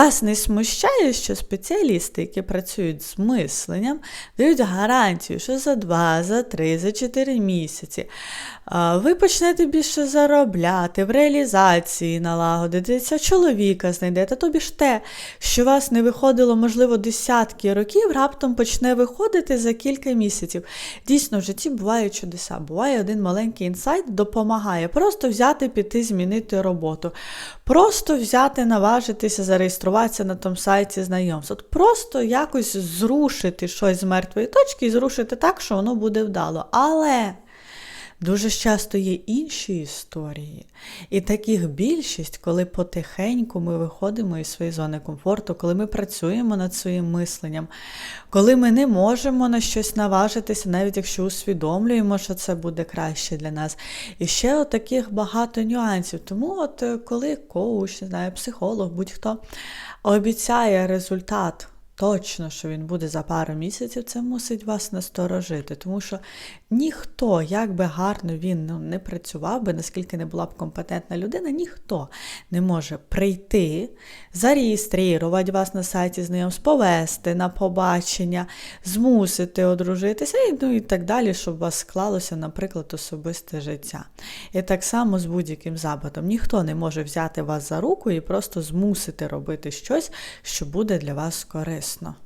Вас не смущає, що спеціалісти, які працюють з мисленням, дають гарантію, що за 2, за 3, за 4 місяці ви почнете більше заробляти, в реалізації налагодитися, чоловіка знайдете. Тобі ж те, що вас не виходило, можливо, десятки років, раптом почне виходити за кілька місяців. Дійсно, в житті бувають чудеса. Буває один маленький інсайт, допомагає просто взяти, піти, змінити роботу. Просто взяти, наважитися, зареєструватися на тому сайті знайомств. От просто якось зрушити щось з мертвої точки і зрушити так, що воно буде вдало. Але дуже часто є інші історії. І таких більшість, коли потихеньку ми виходимо із своєї зони комфорту, коли ми працюємо над своїм мисленням, коли ми не можемо на щось наважитися, навіть якщо усвідомлюємо, що це буде краще для нас. І ще таких багато нюансів. Тому, от е, коли коуч, не знаю, психолог, будь-хто обіцяє результат. Точно, що він буде за пару місяців, це мусить вас насторожити, тому що ніхто, як би гарно він ну, не працював би, наскільки не була б компетентна людина, ніхто не може прийти, зареєструвати вас на сайті знайомств, повести на побачення, змусити одружитися і, ну, і так далі, щоб у вас склалося, наприклад, особисте життя. І так само з будь-яким запитом. Ніхто не може взяти вас за руку і просто змусити робити щось, що буде для вас корисно чесно.